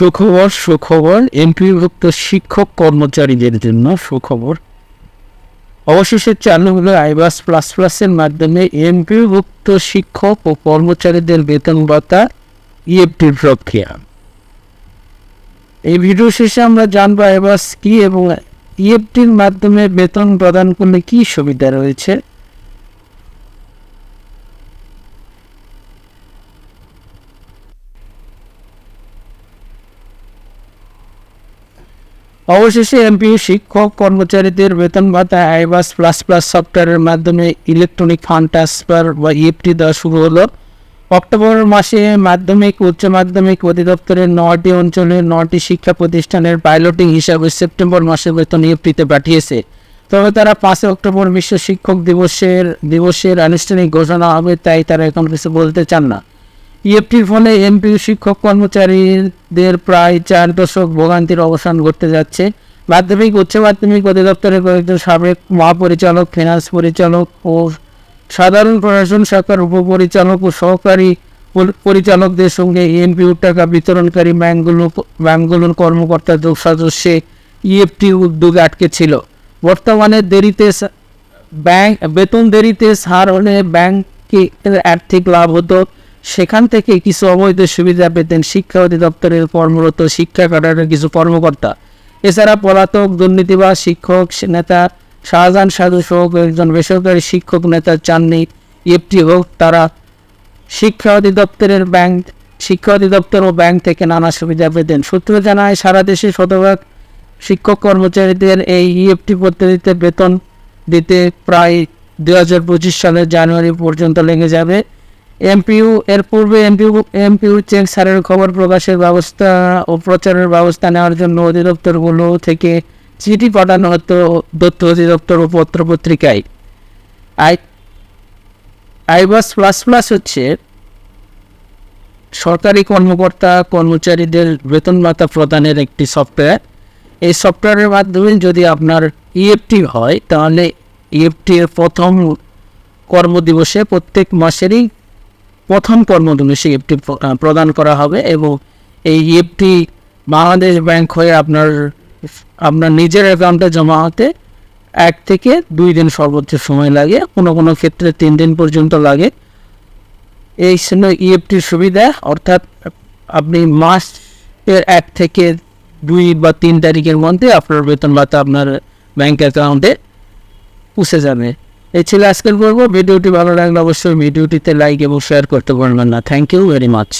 সুখবর সুখবর, এমপিভুক্ত শিক্ষক কর্মচারীদের জন্য সুখবর। অবশেষে চালু হলো আইবাস প্লাস প্লাসের মাধ্যমে এমপিভুক্ত শিক্ষক ও কর্মচারীদের বেতন ভাতা ইএফটির প্রক্রিয়া। এই ভিডিও শেষে আমরা জানব আইবাস কি এবং ইএফটির মাধ্যমে বেতন প্রদান করলে কি সুবিধা রয়েছে। অবশেষে এমপি, শিক্ষক, কর্মচারীদের বেতন ভাতা, আইবাস প্লাস প্লাস সফটওয়্যারের মাধ্যমে ইলেকট্রনিক ফান্ড ট্রান্সফার বা ইএফটি দেওয়া শুরু হলো। অক্টোবর মাসে মাধ্যমিক, উচ্চ মাধ্যমিক অধিদপ্তরের নটি অঞ্চলের নটি শিক্ষা প্রতিষ্ঠানের পাইলটিং হিসাবে সেপ্টেম্বর মাসে বেতন ইএফটিতে পাঠিয়েছে। তবে তারা পাঁচই অক্টোবর বিশ্ব শিক্ষক দিবসের দিবসের আনুষ্ঠানিক ঘোষণা হবে, তাই তারা এখন কিছু বলতে চান না। ইএফটির ফলে এমপিউ শিক্ষক কর্মচারীদের প্রায় চার দশক ভোগান্তির অবসান ঘটতে যাচ্ছে। মাধ্যমিক, উচ্চ মাধ্যমিক অধিদপ্তরের কয়েকজন সাবেক মহাপরিচালক ফিনান্স পরিচালক ও সাধারণ প্রশাসন শাখার উপপরিচালক ও সহকারী পরিচালকদের সঙ্গে এমপিউ টাকা বিতরণকারী ব্যাংকগুলো ব্যাংকগুলোর কর্মকর্তা যোগ সদস্যে ইএফটি উদ্যোগে আটকে ছিল। বর্তমানে দেরিতে ব্যাংক, বেতন দেরিতে সার হলে ব্যাংকে আর্থিক লাভ হতো। সেখান থেকে কিছু অবৈধ সুবিধা পেতেন শিক্ষা অধিদপ্তরের কর্মরত শিক্ষা ক্যাডারের কিছু কর্মকর্তা। এছাড়া পলাতক দুর্নীতিবাজ শিক্ষক, নেতা, শাহজাহান সাধু সহ একজন বেসরকারি শিক্ষক নেতা চাননি। ইএফটি হোক, তারা শিক্ষা অধিদপ্তরের ব্যাংক, শিক্ষা অধিদপ্তর ও ব্যাংক থেকে নানা সুবিধা পেতেন। সূত্র জানায়, সারা দেশে শতভাগ শিক্ষক কর্মচারীদের এই ইএফটি পদ্ধতিতে বেতন দিতে প্রায় দু হাজার পঁচিশ সালের জানুয়ারি পর্যন্ত লেগে যাবে। এমপিইউ এর পূর্বে এমপিউ এমপিউ চেক সারের খবর প্রকাশের ব্যবস্থা ও প্রচারের ব্যবস্থা নেওয়ার জন্য অধিদপ্তরগুলো থেকে চিঠি পাঠানো হতো তথ্য অধিদপ্তর ও পত্রপত্রিকায়। আই, আইবাস প্লাস প্লাস হচ্ছে সরকারি কর্মকর্তা, কর্মচারীদের বেতন ভাতা প্রদানের একটি সফটওয়্যার। এই সফটওয়্যারের মাধ্যমে যদি আপনার ইএফটি হয়, তাহলে ইএফটি এর প্রথম কর্মদিবসে প্রত্যেক মাসেরই প্রথম কর্মদিবসে এফটি প্রদান করা হবে এবং এই ইএফটি বাংলাদেশ ব্যাংক হয়ে আপনার আপনার নিজের অ্যাকাউন্টে জমা হতে এক থেকে দুই দিন সর্বোচ্চ সময় লাগে। কোনো কোনো ক্ষেত্রে তিন দিন পর্যন্ত লাগে। এই জন্য ইএফটির সুবিধা, অর্থাৎ আপনি মাসের এক থেকে দুই বা তিন তারিখের মধ্যে আপনার বেতন ভাতা আপনার ব্যাংক অ্যাকাউন্টে পুষে যাবে। এই ছিল আজকের পর্ব। ভিডিওটি ভালো লাগলে অবশ্যই ভিডিওটিতে লাইক এবং শেয়ার করতে পারবেন না। Thank you very much